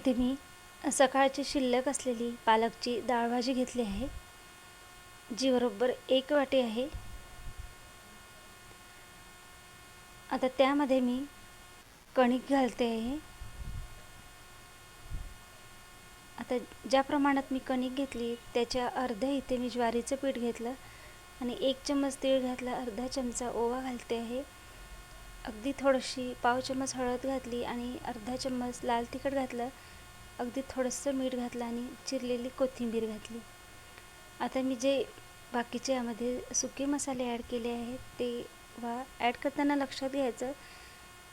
इथे मी सकाळची शिल्लक असलेली पालकची डाळभाजी घेतली आहे. जी बरोबर एक वाटी आहे. आता त्यामध्ये मी कणिक घालते आहे. आता ज्या प्रमाणात मी कणिक घेतली त्याच्या अर्ध्या इथे मी ज्वारीचं पीठ घेतलं आणि एक चम्मच तीळ घातला अर्धा चमचा ओवा घालते आहे. अगदी थोडीशी पाव चम्मच हळद घातली आणि अर्धा चम्मच लाल तिखट घातलं. अगदी थोडंसं मीठ घातलं आणि चिरलेली कोथिंबीर घातली. आता मी जे बाकीचे यामध्ये सुके मसाले ॲड केले आहेत ते वा ॲड करताना लक्षात घ्यायचं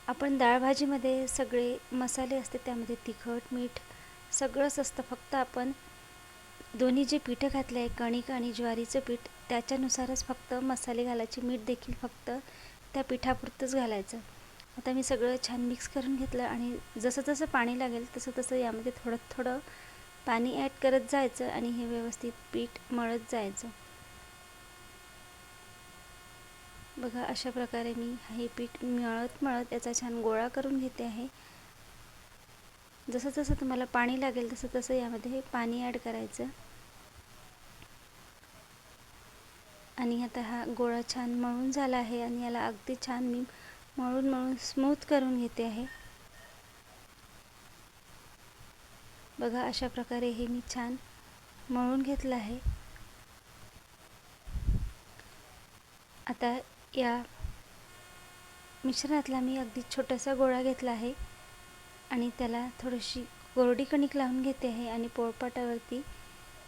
आपण डाळभाजीमध्ये सगळे मसाले असते त्यामध्ये तिखट मीठ सगळंच असतं. फक्त आपण दोन्ही जे पिठं घातले आहे कणिक आणि ज्वारीचं पीठ त्याच्यानुसारच फक्त मसाले घालायचे. मीठ देखील फक्त त्या पिठापुरतंच घालायचं. आता मी सगळं छान मिक्स करून घेतलं आणि जसं जसं पाणी लागेल तसं तसं यामध्ये थोडं थोडं पाणी ॲड करत जायचं आणि हे व्यवस्थित पीठ मळत जायचं. बघा अशा प्रकारे मी हे पीठ मळत मळत याचा छान गोळा करून घेते आहे. जसं जसं तुम्हाला पाणी लागेल तसं तसं यामध्ये पाणी ॲड करायचं. आणि आता हा गोळा छान मळून झाला आहे आणि याला अगदी छान मी मळून मळून स्मूथ करून घेते आहे. बघा अशा प्रकारे हे मी छान मळून घेतलं आहे. आता या मिश्रणातला मी अगदी छोटासा गोळा घेतला आहे आणि त्याला थोडीशी कोरडी कणिक लावून घेते आहे आणि पोळपाटावरती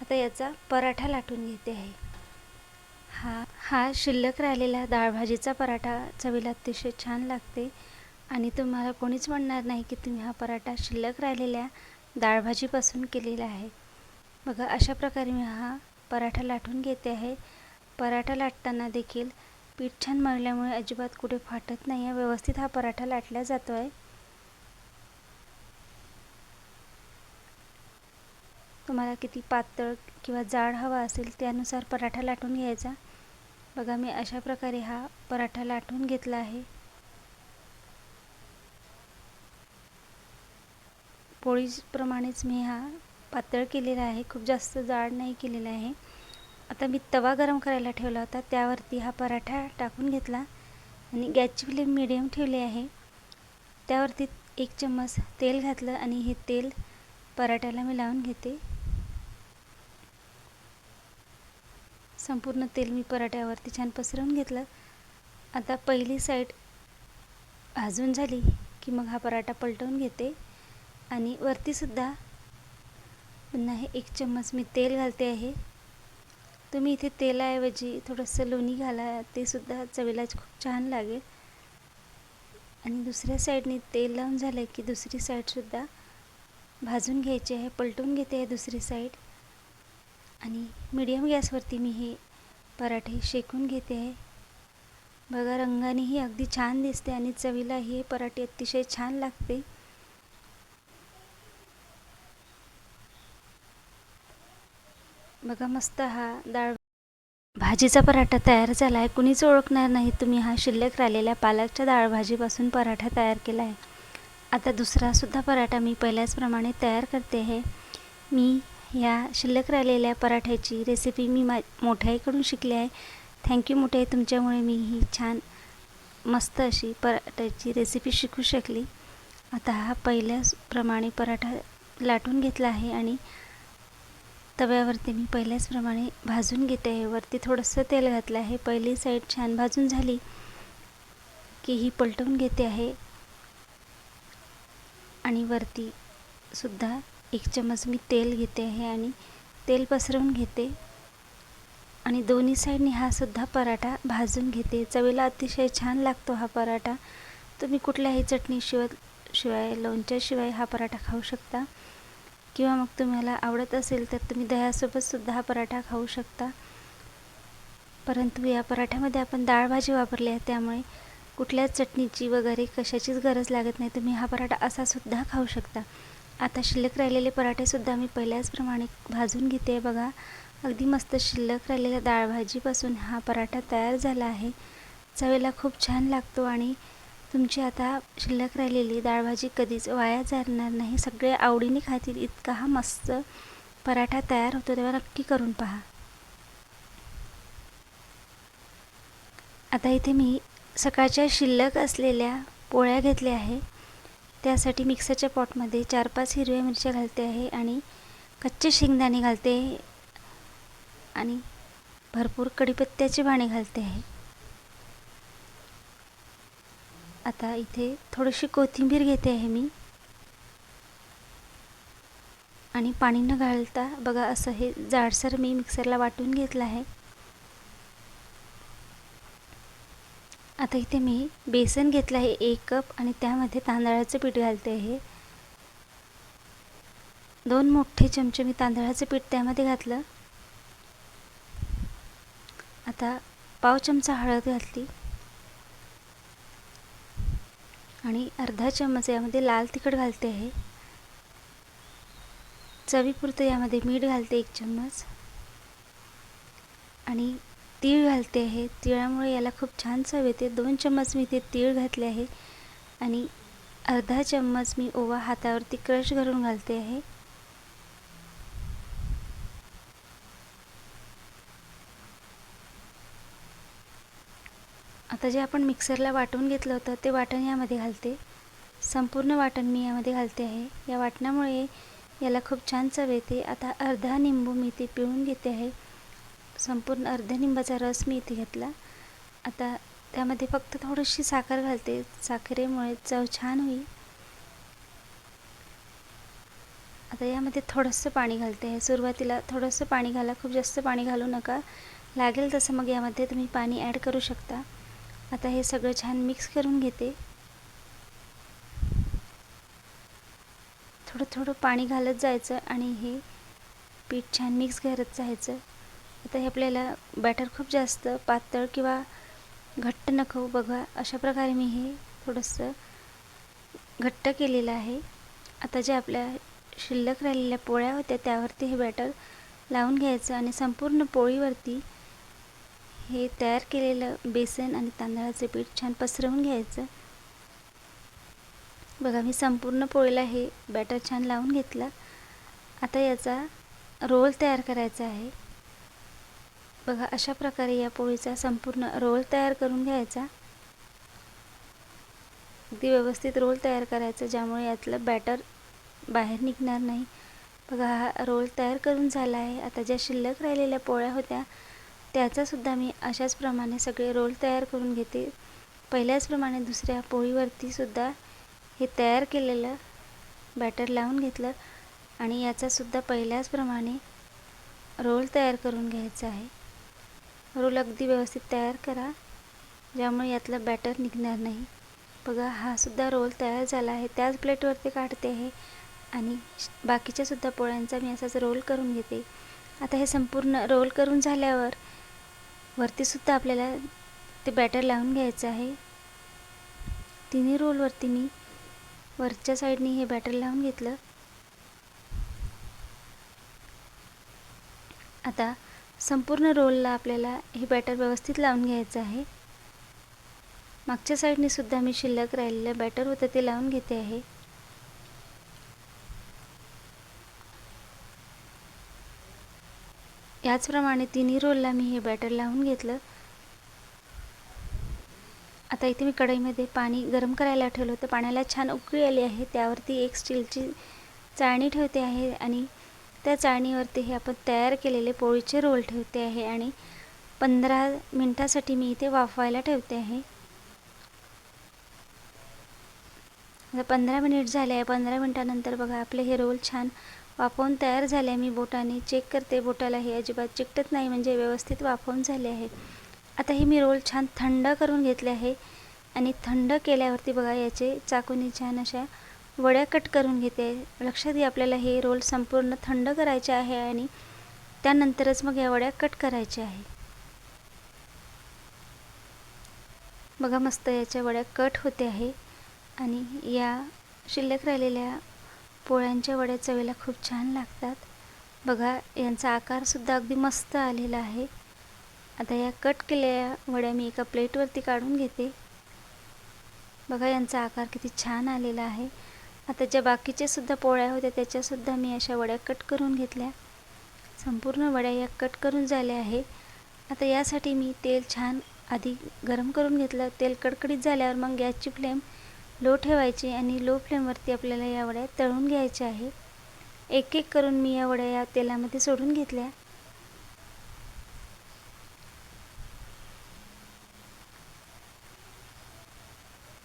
आता याचा पराठा लाटून घेते आहे. हा हा शिल्लक राहिलेला डाळभाजीचा पराठा चवीला अतिशय छान लागते. आणि तुम्हाला कोणीच म्हणणार नाही की तुम्ही हा पराठा शिल्लक राहिलेल्या डाळभाजीपासून केलेला आहे. बघा अशा प्रकारे मी हा पराठा लाटून घेते आहे. पराठा लाटताना देखील पीठ छान मळल्यामुळे अजिबात कुठे फाटत नाही आहे. व्यवस्थित हा पराठा लाटला जातो आहे. तुम्हाला किती पातळ किंवा जाड हवा असेल त्यानुसार पराठा लाटून घ्यायचा. बघा मी अशा प्रकारे हा पराठा लाटून घेतला आहे. पोळीप्रमाणेच मी हा पातळ केलेला आहे. खूप जास्त जाड नाही केलेला आहे. आता मी तवा गरम करायला ठेवला होता. त्यावरती हा पराठा टाकून घेतला आणि गॅसची फ्लेम मिडियम ठेवली आहे. त्यावरती एक चम्मच तेल घातलं आणि हे तेल पराठ्याला मी लावून घेते. संपूर्ण तेल मी पराठ्यावरती छान पसरवून घेतलं. आता पहिली साईड भाजून झाली की मग हा पराठा पलटवून घेते. आणि वरतीसुद्धा पुन्हा हे एक चम्मच मी तेल घालते आहे. तुम्ही इथे तेलाऐवजी थोडंसं लोणी घाला ते सुद्धा चवीला खूप छान लागेल. आणि दुसऱ्या साईडने तेल लावून झालं की दुसरी साईडसुद्धा भाजून घ्यायची आहे पलटून घेते आहे दुसरी साईड आणि मीडियम गॅसवरती मी हे पराठे शेकून घेते आहे. बघा रंगानेही अगदी छान दिसते आणि चवीलाही हे पराठे अतिशय छान लागते. बघा मस्त हा डाळ भाजीचा पराठा तयार झाला आहे कुणीच ओळखणार नाही तुम्ही हा शिल्लक राहिलेल्या पालकच्या डाळ भाजीपासून पराठा तयार केला आहे आता दुसरासुद्धा पराठा मी पहिल्याचप्रमाणे तयार करते आहे. मी ह्या शिल्लक राहिलेल्या पराठ्याची रेसिपी मी मा मोठ्याईकडून शिकली आहे. थँक्यू मोठ्याई तुमच्यामुळे मी ही छान मस्त अशी पराठ्याची रेसिपी शिकू शकली. आता हा पहिल्याचप्रमाणे पराठा लाटून घेतला आहे आणि तव्यावरती मी पहिल्याचप्रमाणे भाजून घेते. आहे वरती थोडंसं तेल घातलं आहे. पहिली साईड छान भाजून झाली की ही पलटवून घेते आहे. आणि वरती सुद्धा एक चमच मी तेल घेते आहे आणि तेल पसरवून घेते. आणि दोन्ही साईडने हा सुद्धा पराठा भाजून घेते. चवीला अतिशय छान लागतो हा पराठा. तुम्ही कुठल्याही चटणीशिवाय शिवाय लोणच्याशिवाय हा पराठा खाऊ शकता. किंवा मग तुम्हाला आवडत असेल तर तुम्ही दह्यासोबतसुद्धा हा पराठा खाऊ शकता. परंतु या पराठ्यामध्ये आपण डाळ भाजी वापरली आहे त्यामुळे कुठल्याच चटणीची वगैरे कशाचीच गरज लागत नाही. तुम्ही हा पराठा असासुद्धा खाऊ शकता. आता शिल्लक राहिलेले पराठेसुद्धा मी पहिल्याचप्रमाणे भाजून घेते बघा. अगदी मस्त शिल्लक राहिलेल्या डाळ भाजीपासून हा पराठा तयार झाला आहे. चवेला खूप छान लागतो आणि तुमची आता शिल्लक राहिलेली डाळभाजी कधीच वाया जाणार नाही. सगळे आवडीने खातील इतका हा मस्त पराठा तयार होतो. तेव्हा नक्की करून पहा. आता इथे मी सकाळच्या शिल्लक असलेल्या पोळ्या घेतल्या आहे. त्यासाठी मिक्सरच्या पॉटमध्ये चार पाच हिरव्या मिरच्या घालते आहे आणि कच्चे शेंगदाणे घालते आणि भरपूर कढीपत्त्याचे पाणी घालते आहे. आता इथे थोडीशी कोथिंबीर घेते आहे मी. आणि पाणी न घालता बघा असं हे जाडसर मी मिक्सरला वाटून घेतलं आहे. आता इथे मी बेसन घेतलं आहे एक कप आणि त्यामध्ये तांदळाचं पीठ घालते आहे. दोन मोठे चमचे मी तांदळाचं पीठ त्यामध्ये घातलं. आता पाव चमचा हळद घातली. आणि अर्धा चम्मच यामध्ये लाल तिखट घालते आहे. चवीपुरतं यामध्ये मीठ घालते एक चम्मच. आणि तीळ घालते आहे. तिळामुळे याला खूप छान चव येते. दोन चम्मच मी इथे तीळ घातले आहे. आणि अर्धा चम्मच मी ओवा हातावरती क्रश करून घालते आहे. आता जे आपण मिक्सरला वाटून घेतलं होतं ते वाटण यामध्ये घालते. संपूर्ण वाटण मी यामध्ये घालते आहे. या वाटणामुळे याला खूप छान चव येते. आता अर्धा निंबू मी ते पिळून घेते आहे. संपूर्ण अर्ध्या निंबाचा रस मी इथे घेतला. आता त्यामध्ये फक्त थोडीशी साखर घालते. साखरेमुळे चव छान होईल. आता यामध्ये थोडंसं पाणी घालते. आहे सुरुवातीला थोडंसं पाणी घाला. खूप जास्त पाणी घालू नका. लागेल तसं मग यामध्ये तुम्ही पाणी ॲड करू शकता. आता हे सगळं छान मिक्स करून घेते. थोडं थोडं पाणी घालत जायचं आणि हे पीठ छान मिक्स करत जायचं. आता हे आपल्याला बॅटर खूप जास्त पातळ किंवा घट्ट नको बघा अशा प्रकारे मी हे थोडंसं घट्ट केलेलं आहे. आता जे आपल्या शिल्लक राहिलेल्या पोळ्या होत्या त्यावरती हे बॅटर लावून घ्यायचं आणि संपूर्ण पोळीवरती हे तयार केलेलं बेसन आणि तांदळाचे पीठ छान पसरवून घ्यायचं. बघा मी संपूर्ण पोळीला हे बॅटर छान लावून घेतलं. आता याचा रोल तयार करायचा आहे. बघा अशा प्रकारे या पोळीचा संपूर्ण रोल तयार करून घ्यायचा. अगदी व्यवस्थित रोल तयार करायचा ज्यामुळे यातलं बॅटर बाहेर निघणार नाही. बघा हा रोल तयार करून झाला आहे. आता ज्या शिल्लक राहिलेल्या पोळ्या होत्या त्याचासुद्धा मी अशाच प्रमाणे सगळे रोल तयार करून घेते. पहिल्याचप्रमाणे दुसऱ्या पोळीवरतीसुद्धा हे तयार केलेलं बॅटर लावून घेतलं. आणि याचासुद्धा पहिल्याचप्रमाणे रोल तयार करून घ्यायचा आहे. रोल अगदी व्यवस्थित तयार करा ज्यामुळे यातलं बॅटर निघणार नाही. बघा हा सुद्धा रोल तयार झाला आहे. त्याच प्लेटवरती काढते आहे आणि बाकीच्यासुद्धा पोळ्यांचा मी असाच रोल करून घेते. आता हे संपूर्ण रोल करून झाल्यावर वरतीसुद्धा आपल्याला ते बॅटर लावून घ्यायचं आहे. तिन्ही रोलवरती मी वरच्या साईडनी हे बॅटर लावून घेतलं. आता संपूर्ण रोलला आपल्याला हे बॅटर व्यवस्थित लावून घ्यायचं आहे. मागच्या साईडने सुद्धा मी शिल्लक राहिलेलं बॅटर होतं ते लावून घेते आहे. याचप्रमाणे तिन्ही रोलला मी हे बॅटर लावून घेतलं. आता इथे मी कढईमध्ये पाणी गरम करायला ठेवलं होतं. पाण्याला छान उकळी आली आहे. त्यावरती एक स्टीलची चाळणी ठेवते आहे आणि त्या चाळणीवरती हे आपण तयार केलेले पोळीचे रोल ठेवते आहे आणि पंधरा मिनटासाठी मी इथे वाफवायला ठेवते आहे. आता पंधरा मिनिट झाले आहे. पंधरा मिनटानंतर बघा आपले हे रोल छान वाफवून तयार झाले मी बोटाने चेक करते. बोटाला हे अजिबात चिकटत नाही म्हणजे व्यवस्थित वाफवून झाले आहे. आता हे मी रोल छान थंड करून घेतले आहे. आणि थंड केल्यावरती बघा याचे चाकूनी छान अशा वड्या कट करून घेते. लक्षात घ्या आपल्याला हे रोल संपूर्ण थंड करायचे आहे आणि त्यानंतरच मग या वड्या कट करायच्या आहे. बघा मस्त याच्या वड्या कट होते आहे आणि या शिल्लक राहिलेल्या पोळ्यांच्या वड्या चवीला खूप छान लागतात. बघा यांचा आकारसुद्धा अगदी मस्त आलेला आहे. आता या कट केलेल्या वड्या मी एका प्लेटवरती काढून घेते. बघा यांचा आकार किती छान आलेला आहे. आता ज्या बाकीच्या सुद्धा पोळ्या होत्या त्याच्यासुद्धा मी अशा वड्या कट करून घेतल्या. संपूर्ण वड्या या कट करून झाल्या आहे. आता यासाठी मी तेल छान आधी गरम करून घेतलं. तेल कडकडीत झाल्यावर मग गॅसची फ्लेम लो ठेवायची आणि लो फ्लेमवरती आपल्याला या वड्या तळून घ्यायच्या आहे. एक एक करून मी या वड्या या तेलामध्ये सोडून घेतल्या.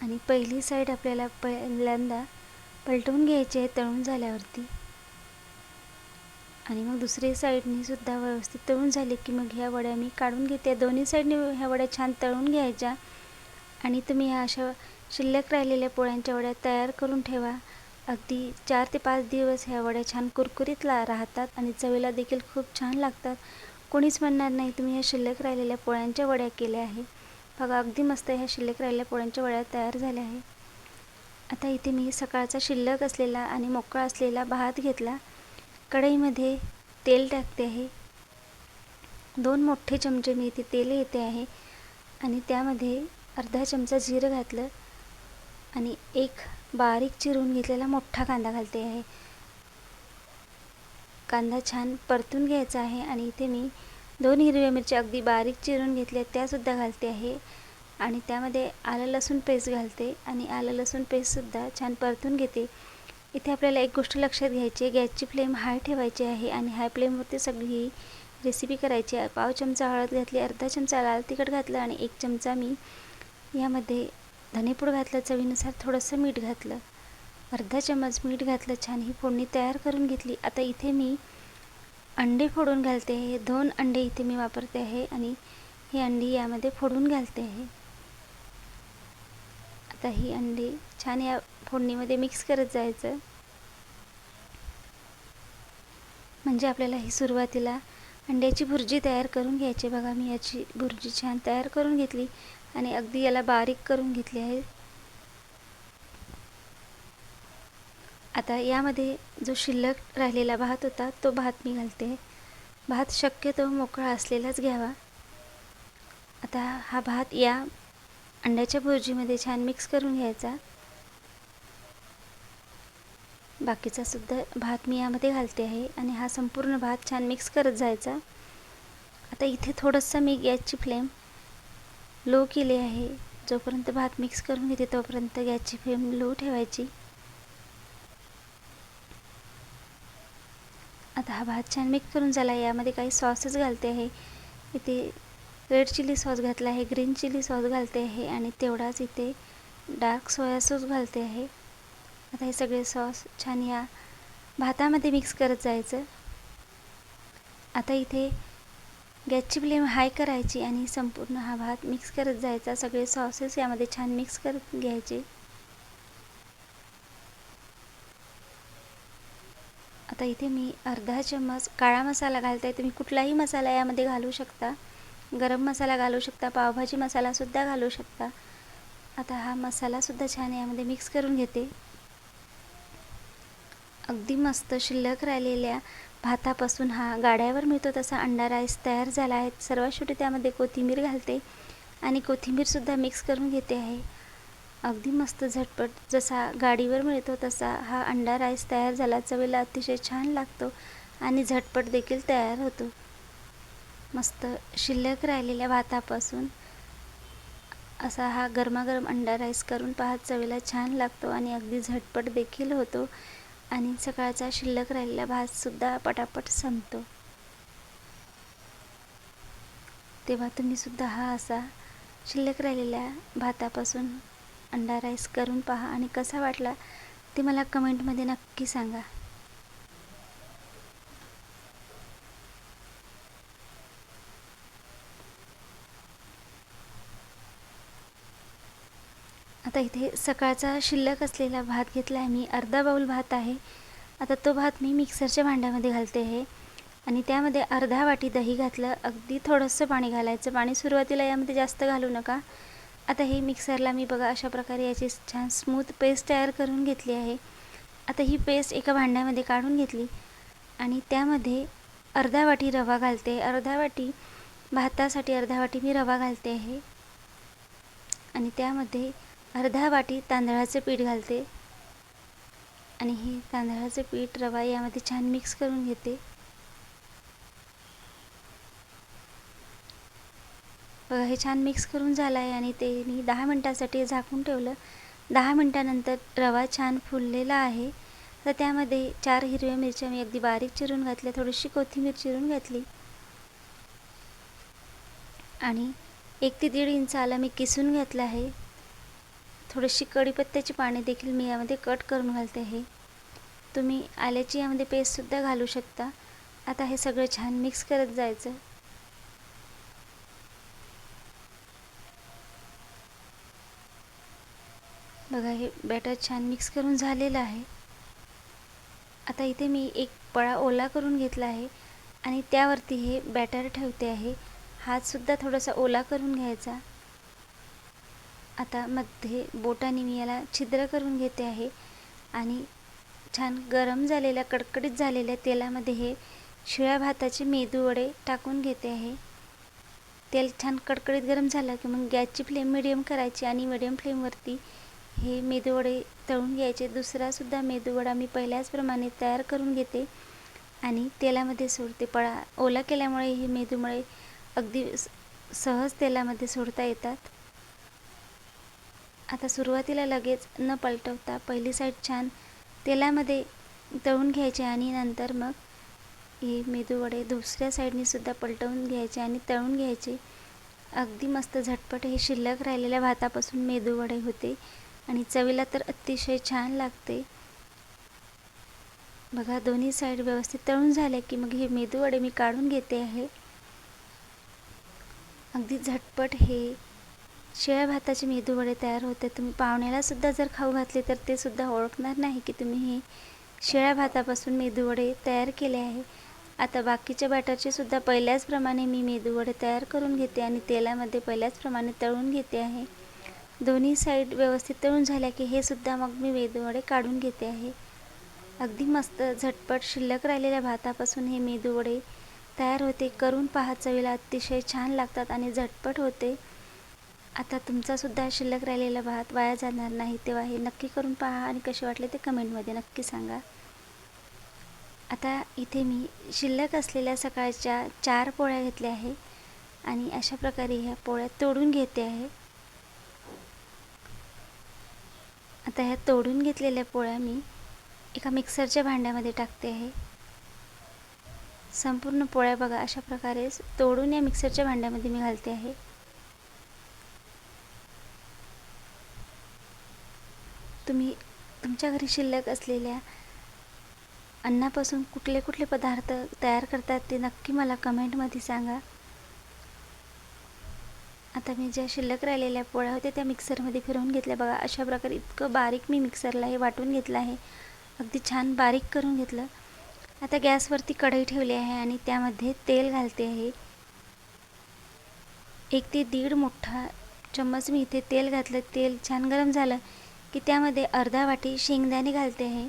आणि पहिली साईड आपल्याला पहिल्यांदा पलटवून घ्यायचे आहे तळून झाल्यावरती. आणि मग दुसरी साईडनी सुद्धा व्यवस्थित तळून झाले की मग ह्या वड्या मी काढून घेते. दोन्ही साईडने ह्या वड्या छान तळून घ्यायच्या. आणि तुम्ही ह्या अशा शिल्लक राहिलेल्या पोळ्यांच्या वड्या तयार करून ठेवा. अगदी चार ते पाच दिवस ह्या वड्या छान कुरकुरीत ला राहतात आणि चवीला देखील खूप छान लागतात. कोणीच म्हणणार नाही तुम्ही ह्या शिल्लक राहिलेल्या पोळ्यांच्या वड्या केल्या आहे बघा अगदी मस्त ह्या शिल्लक राहिलेल्या पोळ्यांच्या वड्या तयार झाल्या आहे आता इथे मी सकाळचा शिल्लक असलेला आणि मोकळा असलेला भात घेतला. कढईमध्ये तेल टाकते आहे. दोन मोठे चमचे मी इथे तेल येते आहे. आणि त्यामध्ये अर्धा चमचा जिरं घातलं. आणि एक बारीक चिरून घेतलेला मोठा कांदा घालते आहे. कांदा छान परतून घ्यायचा आहे. आणि इथे मी दोन हिरव्या मिरच्या अगदी बारीक चिरून घेतल्या त्यासुद्धा घालते आहे. आणि त्यामध्ये आलं लसूण पेस्ट घालते आणि आलं लसूण पेस्टसुद्धा छान परतून घेते. इथे आपल्याला एक गोष्ट लक्षात घ्यायची आहे गॅसची फ्लेम हाय ठेवायची आहे आणि हाय फ्लेमवरती सगळी ही रेसिपी करायची आहे. पाव चमचा हळद घातली अर्धा चमचा लाल तिखट घातलं आणि एक चमचा मी यामध्ये धनेपूड घातलं चवीनुसार थोडंसं मीठ घातलं. अर्धा चमच मीठ घातलं छान ही फोडणी तयार करून घेतली. आता इथे मी अंडे फोडून घालते. आहे दोन अंडे इथे मी वापरते आहे आणि ही अंडी यामध्ये फोडून घालते आहे. आता ही अंडी छान या फोडणीमध्ये मिक्स करत जायचं. म्हणजे आपल्याला ही सुरुवातीला अंड्याची भुर्जी तयार करून घ्यायची. बघा मी याची भुर्जी छान तयार करून घेतली आणि अगदी याला बारीक करून घेतली आहे. आता यामध्ये जो शिल्लक राहिलेला भात होता तो भात मी घालते. भात शक्यतो मोकळा असलेलाच घ्यावा. आता हा भात या अंड्याच्या भुर्जीमध्ये छान मिक्स करून घ्यायचा. बाकीचा सुद्धा भात मी यामध्ये घालते आहे आणि हा संपूर्ण भात छान मिक्स करत जायचा. आता इथे थोडंसं मी गॅसची फ्लेम लो केली आहे. जोपर्यंत भात मिक्स करून घेते तोपर्यंत गॅसची फ्लेम लो ठेवायची. आता हा भात छान मिक्स करून झाला यामध्ये काही सॉसेस घालते आहे. इथे रेड चिली सॉस घातला आहे ग्रीन चिली सॉस घालते आहे आणि तेवढाच इथे डार्क सोया सॉस घालते आहे. आता हे सगळे सॉस छान या भातामध्ये मिक्स करत जायचं. आता इथे गॅसची फ्लेम हाय करायची आणि संपूर्ण हा भात मिक्स करत जायचा. सगळे सॉसेस यामध्ये छान मिक्स करत घ्यायचे. आता इथे मी अर्धा चम्मच काळा मसाला घालते तुम्ही कुठलाही मसाला यामध्ये घालू शकता. गरम मसाला घालू शकता पावभाजी मसालासुद्धा घालू शकता. आता हा मसालासुद्धा छान यामध्ये मिक्स करून घेते. अगदी मस्त शिल्लक राहिलेल्या भातापासून हा गाड्यावर मिळतो तसा अंडा राईस तयार झाला आहे. सर्वात शेवटी त्यामध्ये कोथिंबीर घालते आणि कोथिंबीरसुद्धा मिक्स करून घेते आहे. अगदी मस्त झटपट जसा गाडीवर मिळतो तसा हा अंडा राईस तयार झाला. चवीला अतिशय छान लागतो आणि झटपट देखील तयार होतो. मस्त शिल्लक राहिलेल्या भातापासून असा हा गरमागरम अंडा राईस करून पाहत चवीला छान लागतो आणि अगदी झटपट देखील होतो आणि सकाळचा शिल्लक राहिलेला भातसुद्धा पटापट संपतो. तेव्हा तुम्हीसुद्धा हा असा शिल्लक राहिलेल्या भातापासून अंडा राईस करून पहा आणि कसा वाटला ते मला कमेंटमध्ये नक्की सांगा. आता इथे सकाळचा शिल्लक असलेला भात घेतला आहे. मी अर्धा बाऊल भात आहे. आता तो भात मी मिक्सरच्या भांड्यामध्ये घालते आहे. आणि त्यामध्ये अर्धा वाटी दही घातलं. अगदी थोडंसं पाणी घालायचं. पाणी सुरुवातीला यामध्ये जास्त घालू नका. आता हे मिक्सरला मी बघा अशा प्रकारे याची छान स्मूथ पेस्ट तयार करून घेतली आहे. आता ही पेस्ट एका भांड्यामध्ये काढून घेतली. आणि त्यामध्ये अर्धा वाटी रवा घालते. अर्धा वाटी भातासाठी अर्धा वाटी मी रवा घालते आहे. आणि त्यामध्ये अर्धा वाटी तांदळाचं पीठ घालते. आणि हे तांदळाचं पीठ रवा यामध्ये छान मिक्स करून घेते. बघा हे छान मिक्स करून झालं आहे आणि ते मी दहा मिनटासाठी झाकून ठेवलं. दहा मिनटानंतर रवा छान फुललेला आहे. तर त्यामध्ये चार हिरव्या मिरच्या मी अगदी बारीक चिरून घातल्या थोडीशी कोथिंबीर चिरून घातली. आणि एक ते दीड इंच आला मी किसून घेतला आहे. थोडीशी कढीपत्त्याची पाने देखील मी यामध्ये कट करून घालते आहे. तुम्ही आल्याची यामध्ये पेस्टसुद्धा घालू शकता. आता हे सगळं छान मिक्स करत जायचं. बघा हे बॅटर छान मिक्स करून झालेलं आहे. आता इथे मी एक पळा ओला करून घेतला आहे आणि त्यावरती हे बॅटर ठेवते आहे. हातसुद्धा थोडासा ओला करून घ्यायचा. आता मध्ये बोटाने मी याला छिद्र करून घेते आहे. आणि छान गरम झालेल्या कडकडीत झालेल्या तेलामध्ये हे शिळ्या भाताचे मेदू वडे टाकून घेते आहे. तेल छान कडकडीत गरम झालं की मग गॅसची फ्लेम मिडियम करायची आणि मिडियम फ्लेमवरती हे मेदूवडे तळून घ्यायचे. दुसरासुद्धा मेदूवडा मी पहिल्याचप्रमाणे तयार करून घेते आणि तेलामध्ये सोडते. पळा ओला केल्यामुळे हे मेदूमुळे अगदी सहज तेलामध्ये सोडता येतात. आता सुरुवातीला लगेच न पलटवता पहिली साईड छान तेलामध्ये तळून घ्यायचे आणि नंतर मग हे मेदूवडे दुसऱ्या साईडनीसुद्धा पलटवून घ्यायचे आणि तळून घ्यायचे. अगदी मस्त झटपट हे शिल्लक राहिलेल्या भातापासून मेदूवडे होते आणि चवीला तर अतिशय छान लागते. बघा दोन्ही साईड व्यवस्थित तळून झाले की मग हे मेदूवडे मी काढून घेते आहे. अगदी झटपट हे शिळ्या भाताचे मेदूवडे तयार होते. तुम्ही पाहुण्यालासुद्धा जर खाऊ घातले तर ते सुद्धा ओळखणार नाही की तुम्ही हे शिळ्या भातापासून मेदूवडे तयार केले आहे. आता बाकीच्या बॅटरचे सुद्धा पहिल्याचप्रमाणे मी मेदूवडे तयार करून घेते आणि तेलामध्ये पहिल्याचप्रमाणे तळून घेते आहे. दोन्ही साईड व्यवस्थित तळून झाल्या की हे सुद्धा मग मी मेदूवडे काढून घेते आहे. अगदी मस्त झटपट शिल्लक राहिलेल्या भातापासून हे मेदूवडे तयार होते. करून पहा चवीला अतिशय छान लागतात आणि झटपट होते. आता तुमचासुद्धा शिल्लक राहिलेला भात वाया जाणार नाही तेव्हा हे नक्की करून पहा आणि कसे वाटले ते कमेंटमध्ये नक्की सांगा. आता इथे मी शिल्लक असलेल्या सकाळच्या चार पोळ्या घेतल्या आहे आणि अशा प्रकारे ह्या पोळ्या तोडून घेते आहे. आता ह्या तोडून घेतलेल्या पोळ्या मी एका मिक्सरच्या भांड्यामध्ये टाकते आहे. संपूर्ण पोळ्या बघा अशा प्रकारे तोडून या मिक्सरच्या भांड्यामध्ये मी घालते आहे. तुम्ही तुमच्या घरी शिल्लक असलेल्या अन्नापासून कुठले कुठले पदार्थ तयार करतात ते नक्की मला कमेंटमध्ये सांगा. आता मी ज्या शिल्लक राहिलेल्या पोळ्या होत्या त्या मिक्सरमध्ये फिरवून घेतल्या. बघा अशा प्रकारे इतकं बारीक मी मिक्सरला हे वाटून घेतलं आहे. अगदी छान बारीक करून घेतलं. आता गॅसवरती कढई ठेवली आहे आणि त्यामध्ये तेल घालते आहे. एक ते दीड मोठा चम्मच मी इथे तेल घातलं. तेल छान गरम झालं. की त्यामध्ये अर्धा वाटी शेंगदाणे घालते आहे.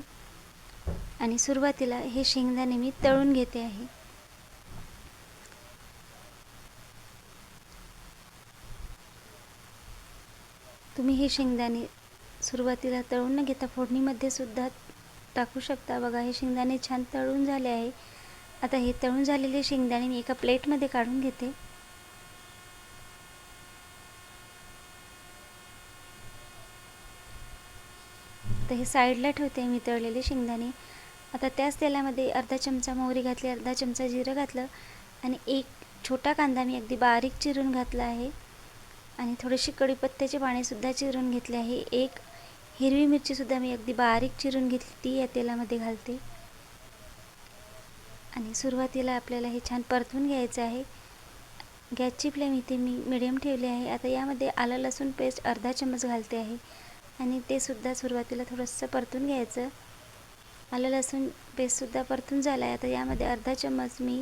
आणि सुरुवातीला हे शेंगदाणे मी तळून घेते आहे. तुम्ही हे शेंगदाणे सुरुवातीला तळून न घेता फोडणीमध्ये सुद्धा टाकू शकता. बघा हे शेंगदाणे छान तळून झाले आहे. आता हे तळून झालेले शेंगदाणे मी एका प्लेटमध्ये काढून घेते. तर हे साईडला ठेवते मी तळलेले शेंगदाणे. आता त्याच तेलामध्ये अर्धा चमचा मोहरी घातली अर्धा चमचा जिरं घातलं आणि एक छोटा कांदा मी अगदी बारीक चिरून घातला आहे. आणि थोडीशी कढीपत्त्याची पाणीसुद्धा चिरून घेतले आहे. एक हिरवी मिरचीसुद्धा मी अगदी बारीक चिरून घेतली ती या तेलामध्ये घालते. आणि सुरुवातीला आपल्याला हे छान परतून घ्यायचं आहे. गॅसची फ्लेम इथे मी मिडियम ठेवली आहे. आता यामध्ये आलं लसूण पेस्ट अर्धा चम्मच घालते आहे. आणि ते सुद्धा सुरुवातीला थोडंसं परतून घ्यायचं. आलं लसूण पेस्टसुद्धा परतून झालं आहे आता यामध्ये अर्धा चम्मच मी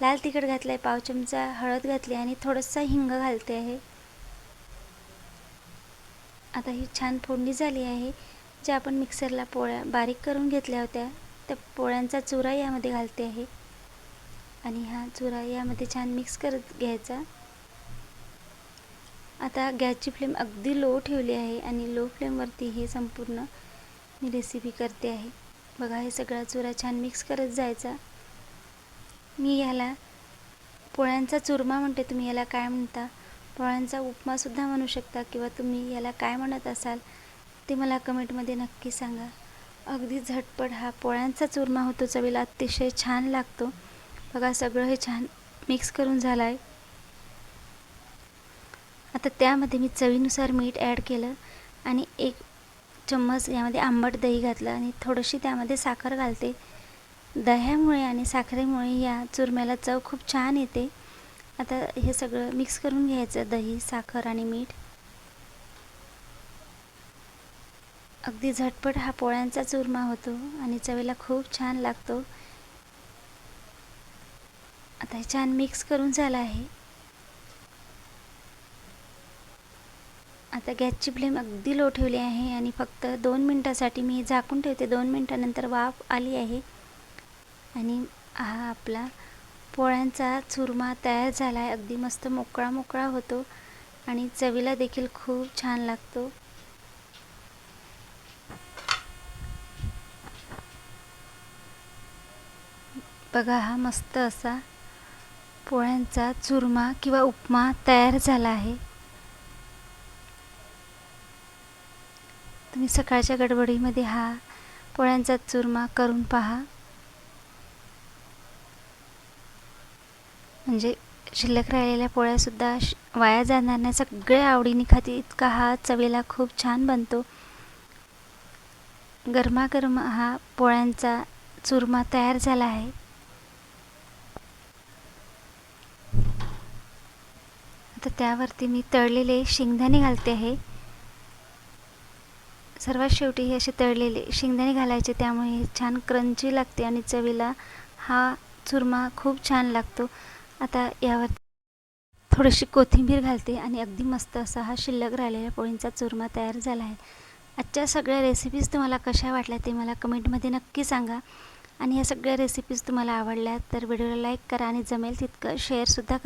लाल तिखट घातलं आहे पाव चमचा हळद घातली आणि थोडंसं हिंग घालते आहे. आता ही छान फोडणी झाली आहे ज्या आपण मिक्सरला पोळ्या बारीक करून घेतल्या होत्या त्या पोळ्यांचा चुरा यामध्ये घालते आहे. आणि हा चुरा यामध्ये छान मिक्स करत घ्यायचा. आता गॅसची फ्लेम अगदी लो ठेवली आहे आणि लो फ्लेमवरती हे संपूर्ण मी रेसिपी करते आहे. बघा हे सगळा चुरा छान मिक्स करत जायचा. मी याला पोळ्यांचा चुरमा म्हणते तुम्ही याला काय म्हणता? पोळ्यांचा उपमासुद्धा म्हणू शकता किंवा तुम्ही याला काय म्हणत असाल ते मला कमेंटमध्ये नक्की सांगा. अगदी झटपट हा पोळ्यांचा चुरमा होतो चवीला. अतिशय छान लागतो. बघा सगळं हे छान मिक्स करून झालं आहे आता त्यामध्ये मी चवीनुसार मीठ ॲड केलं आणि एक चम्मच यामध्ये आंबट दही घातलं आणि थोडीशी त्यामध्ये साखर घालते. दह्यामुळे आणि साखरेमुळे या चुरम्याला चव खूप छान येते. आता हे सगळं मिक्स करून घ्यायचं दही साखर आणि मीठ. अगदी झटपट हा पोळ्यांचा चुरमा होतो आणि चवीला खूप छान लागतो. आता हे छान मिक्स करून झालं आहे. आता गॅसची फ्लेम अगदी लो ठेवली आहे आणि फक्त दोन मिनटासाठी मी झाकून ठेवते. दोन मिनटानंतर वाफ आली आहे. आणि हा आपला पोळ्यांचा चुरमा तयार झाला आहे अगदी मस्त मोकळा मोकळा होतो आणि चवीला देखील खूप छान लागतो. बघा हा मस्त असा पोळ्यांचा चुरमा किंवा उपमा तयार झाला आहे. तुम्ही सकाळच्या गडबडीमध्ये हा पोळ्यांचा चुरमा करून पहा. म्हणजे शिल्लक राहिलेल्या पोळ्यासुद्धा श वाया जाणार नाही सगळ्या आवडीने खाती इतका हा चवीला खूप छान बनतो. गरमागरम हा पोळ्यांचा चुरमा तयार झाला आहे. आता त्यावरती मी तळलेले शेंगदाणे घालते आहे. सर्वात शेवटी हे असे तळलेले शेंगदाणे घालायचे त्यामुळे हे छान क्रंची लागते आणि चवीला हा चुरमा खूप छान लागतो. आता यावर थोडीशी कोथिंबीर घालते आणि अगदी मस्त असा हा शिल्लक राहिलेल्या पोळींचा चुरमा तयार झाला आहे. आजच्या सगळ्या रेसिपीज तुम्हाला कशा वाटल्या ते मला कमेंटमध्ये नक्की सांगा. आणि ह्या सगळ्या रेसिपीज तुम्हाला आवडल्या तर व्हिडिओला लाईक करा आणि जमेल तितकं शेअरसुद्धा करा.